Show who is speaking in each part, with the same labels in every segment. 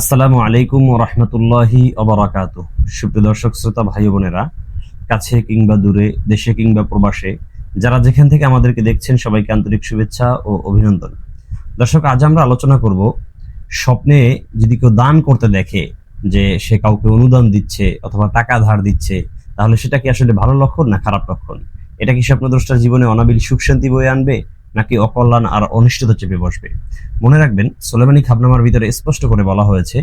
Speaker 1: আসসালামু আলাইকুম রহমতুল্লাহি অবরাকাত সুপ্রিয় দর্শক, শ্রোতা, ভাই বোনেরা, কাছে কিংবা দূরে, দেশে কিংবা প্রবাসে, যারা যেখান থেকে আমাদেরকে দেখছেন, সবাইকে আন্তরিক শুভেচ্ছা ও অভিনন্দন। দর্শক, আজ আমরা আলোচনা করব স্বপ্নে যদি কেউ দান করতে দেখে যে সে কাউকে অনুদান দিচ্ছে অথবা টাকা ধার দিচ্ছে, তাহলে সেটা কি আসলে ভালো লক্ষণ না খারাপ লক্ষণ? এটা কি স্বপ্নদ্রষ্টার জীবনে অনাবিল সুখ শান্তি বয়ে আনবে? নাকি অকল্যাণ আর অনিশ্চিত চেপে বসবে? মনে রাখবেন, সোলেমানি খাবনামার ভিতরে স্পষ্ট করে বলা হয়েছে,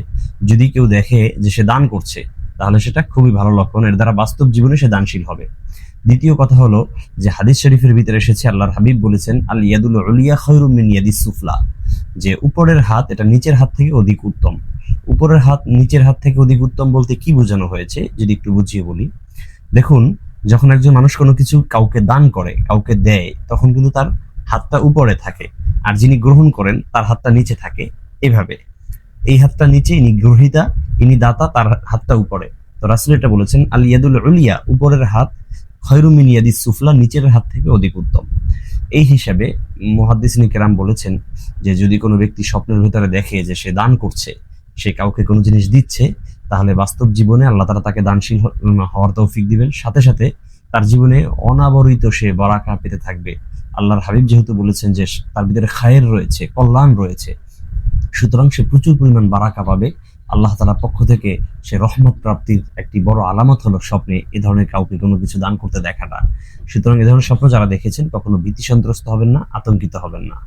Speaker 1: যদি কেউ দেখে যে সে দান করছে, তাহলে সেটা খুবই ভালো লক্ষণ। এর দ্বারা বাস্তব জীবনে সে দানশীল হবে। দ্বিতীয় কথা হলো যে হাদিস শরীফের ভিতরে এসেছে, আল্লাহর হাবিব বলেছেন, আল ইয়াদুল উলিয়া খৈরুম মিন ইয়াদিস সুফলা যে উপরের হাত, এটা নিচের হাত থেকে অধিক উত্তম। উপরের হাত, নিচের হাত থেকে অধিক উত্তম বলতে কি বোঝানো হয়েছে, যদি একটু বুঝিয়ে বলি। দেখুন, যখন একজন মানুষ কোনো কিছু কাউকে দান করে, কাউকে দেয়, তখন কিন্তু তার হাতটা উপরে থাকে আর যিনি গ্রহণ করেন তার হাতটা নিচে থাকে। এভাবে। এই হাতটা নিচে ইনি গ্রহিতা, ইনি দাতা, তার হাতটা উপরে। তো রাসুল এটা বলেছেন, আল ইয়াদুল উলিয়া উপরের হাত। খয়রুমিন ইয়াদি সুফলা, নিচের হাত থেকে অধিক উত্তম। এই হিসাবে মহাদ্দিসিনী কেরাম বলেছেন যে, যদি কোনো ব্যক্তি স্বপ্নের ভিতরে দেখে যে সে দান করছে, সে কাউকে কোনো জিনিস দিচ্ছে, তাহলে বাস্তব জীবনে আল্লাহ তারা তাকে দানশীল হওয়ার তৌফিক দিবেন। সাথে সাথে তার জীবনে অনাবরিত সে বরাকা পেতে থাকবে। আল্লাহর হাবিব যেহেতু বলেছেন যে তার ভিতরে খায়ের রয়েছে, কল্যাণ রয়েছে, সুতরাং সে প্রচুর পরিমাণ বারাকা পাবে। আল্লাহ তালার পক্ষ থেকে সে রহমত প্রাপ্তির একটি বড় আলামত হলো স্বপ্নে এ ধরনের কাউকে কোনো কিছু দান করতে দেখাটা। সুতরাং এ ধরনের স্বপ্ন যারা দেখেছেন, কখনো ভীতি সন্ত্রস্ত হবেন না, আতঙ্কিত হবেন না।